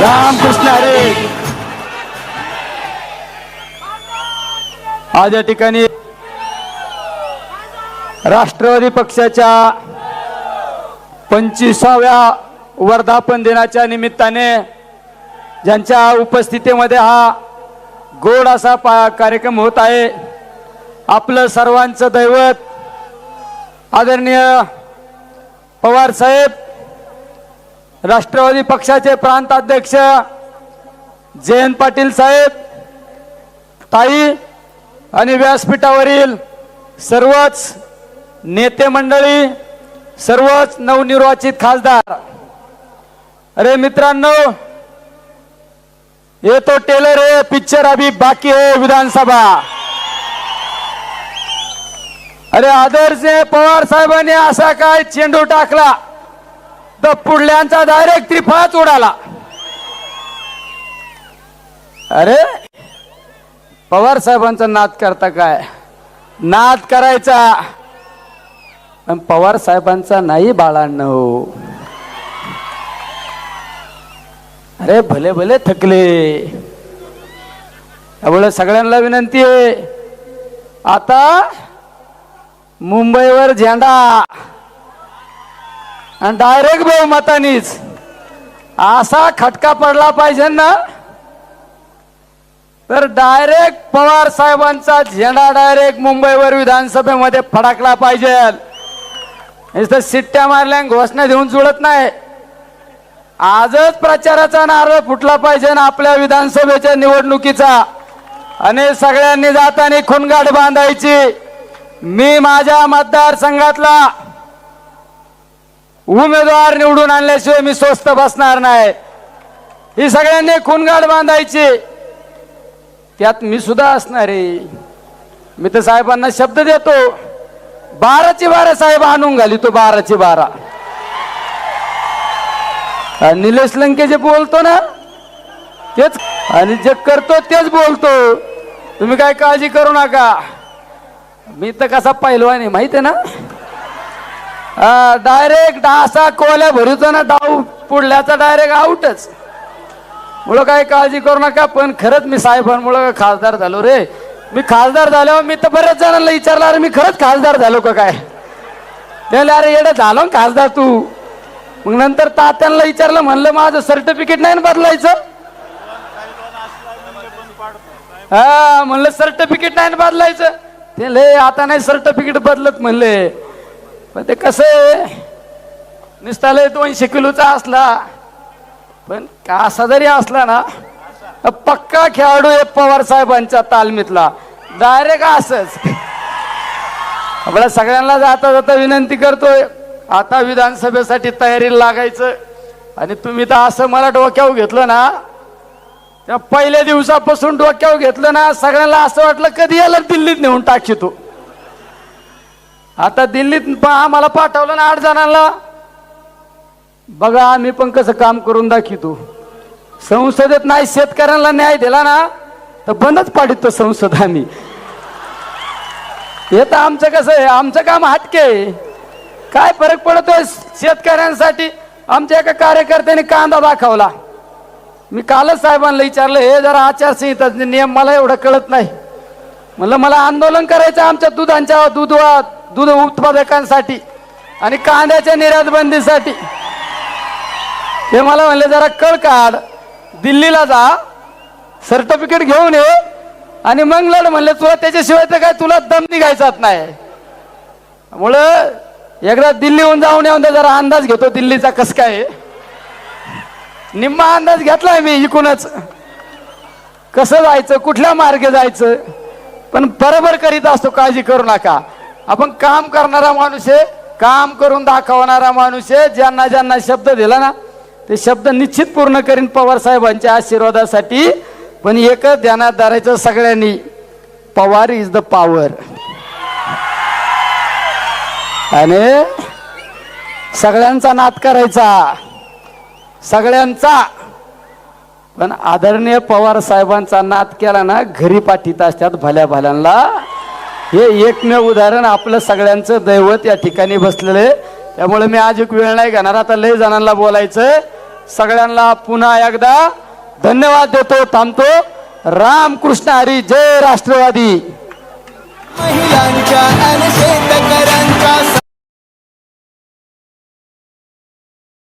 रामकृष्ण हरे. आज या ठिकाणी राष्ट्रवादी पक्षाच्या पंचवीसाव्या वर्धापन दिनाच्या निमित्ताने ज्यांच्या उपस्थितीमध्ये हा गोड असा पा कार्यक्रम होत आहे आपलं सर्वांचं दैवत आदरणीय पवार साहेब राष्ट्रवादी पक्षाचे प्रांताध्यक्ष जयंत पाटील साहेब ताई आणि व्यासपीठावरील सर्वच नेते मंडळी सर्वच नवनिर्वाचित खासदार. अरे मित्रांनो ये तो टेलर है पिक्चर अभी बाकी है विधानसभा. अरे आदर्श पवार साहेबांनी असा काय चेंडू टाकला? तर पुढल्यांचा डायरेक्ट त्रिफळाच उडाला अरे पवार साहेबांचा नाद करता काय? नाद करायचा. पण पवार साहेबांचा नाही बाळांनो. अरे भले भले थकले. त्यामुळे सगळ्यांना विनंती आहे. आता मुंबईवर झेंडा. आणि डायरेक्ट बहुमतानीच असा खटका पडला पाहिजे ना? तर डायरेक्ट पवार साहेबांचा झेंडा डायरेक्ट मुंबईवर विधानसभेमध्ये फडकला पाहिजे. नुसतं सिट्ट्या मारल्या घोषणा देऊन जुळत नाही. आजच प्रचाराचा नारळ फुटला पाहिजे ना आपल्या विधानसभेच्या निवडणुकीचा. आणि सगळ्यांनी जाताना खुनगाठ बांधायची. मी माझ्या मतदारसंघातला उमेदवार निवडून आणल्याशिवाय मी स्वस्त बसणार नाही. ही सगळ्यांनी खुनगाठ बांधायची. त्यात मी सुद्धा असणार. आहे मी तर साहेबांना शब्द देतो. बाराची बारा साहेब आणून घाली तो बाराची बारा. निलेश लंके जे बोलतो ना तेच आणि जे करतो तेच बोलतो. तुम्ही काय काळजी करू नका. मी तर कसा पहिलवान आहे माहिती आहे ना? डायरेक्ट असा कोल्या भरूचा ना डाव पुढल्याचा डायरेक्ट आउटच मुळं काय काळजी करू नका पण खरंच मी साहेबांमुळं खासदार झालो रे. मी खासदार झालो मी तर बऱ्याच जणांना विचारलं अरे मी खरंच खासदार झालो का काय? त्याला अरे येडं झालो ना खासदार तू. मग नंतर तात्यांना विचारलं म्हणलं माझं सर्टिफिकेट नाही ना बदलायचं? हा म्हणलं सर्टिफिकेट नाही ना बदलायचं. ते लय आता नाही सर्टिफिकेट बदलत म्हणले. पण ते कसं आहे? नुसता दोनशे किलोचा असला पण का असा जरी असला ना पक्का खेळाडू आहे पवार साहेबांच्या तालमीतला. डायरेक्ट असच. आपल्या सगळ्यांना जाता जाता विनंती करतोय आता विधानसभेसाठी तयारीला लागायचं. आणि तुम्ही तर असं मला डोक्यावर घेतलं ना त्या पहिल्या दिवसापासून डोक्यावर घेतलं ना सगळ्यांना असं वाटलं कधी याला दिल्लीत नेऊन टाकी तू? आता दिल्लीत प- आम्हाला पाठवलं ना आठ जणांना. बघा आम्ही पण कसं काम करून दाखवतो संसदेत नाही शेतकऱ्यांना न्याय दिला ना तर बंदच पाडितो संसद आम्ही. हे तर आमचं कसं आहे आमचं काम हटके आहे. काय फरक पडतोय? शेतकऱ्यांसाठी आमच्या एका कार्यकर्त्याने कांदा दाखवला. मी कालच साहेबांना विचारलं हे जरा आचारसंहिता नियम मला एवढं कळत नाही. म्हणलं मला आंदोलन करायचं आमच्या दुधांच्या दुधवात. दूध उत्पादकांसाठी आणि कांद्याच्या निर्यात बंदीसाठी मला म्हणले जरा कळ काढ दिल्लीला जा सर्टिफिकेट घेऊन ये आणि मग लढ म्हणले तुला त्याच्याशिवाय तर काय तुला दम निघायचाच नाही. मुळ एकदा दिल्लीहून जाऊन येऊन जरा अंदाज घेतो दिल्लीचा कस काय निम्मा अंदाज घेतलाय मी इकूनच. कसं जायचं कुठल्या मार्गे जायचं पण बरोबर करीत असतो काळजी करू नका. आपण काम करणारा माणूस आहे काम करून दाखवणारा माणूस आहे ज्यांना ज्यांना शब्द दिला ना ते शब्द निश्चित पूर्ण करीन पवार साहेबांच्या आशीर्वादासाठी. पण एकच ध्यानात धरायचं सगळ्यांनी पवार इज द पॉवर आणि सगळ्यांचा नाद करायचा सगळ्यांचा. पण आदरणीय पवार साहेबांचा नाद केला ना घरी पाठीत असतात भल्या भल्यांना. हे एकमेव उदाहरण आपलं सगळ्यांचं दैवत या ठिकाणी बसलेलं आहे. त्यामुळे मी आज एक वेळ नाही घेणार. आता लय जणांना बोलायचं सगळ्यांना पुन्हा एकदा धन्यवाद देतो थांबतो. रामकृष्ण हरी जय राष्ट्रवादी. महिलांच्या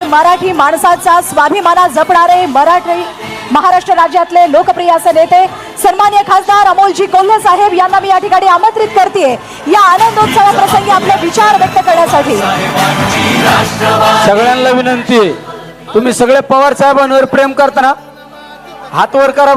मराठी माणसाचा स्वाभिमाना जपणारे मराठी महाराष्ट्र राज्यातले लोकप्रिय असे नेते सन्मान्य खासदार अमोलजी कोल्हे साहेब यांना मी या ठिकाणी आमंत्रित करते या आनंदोत्सवाप्रसंगी आपले विचार व्यक्त करण्यासाठी. सगळ्यांना विनंती तुम्ही सगळे पवार साहेबांवर प्रेम करताना हात वर करा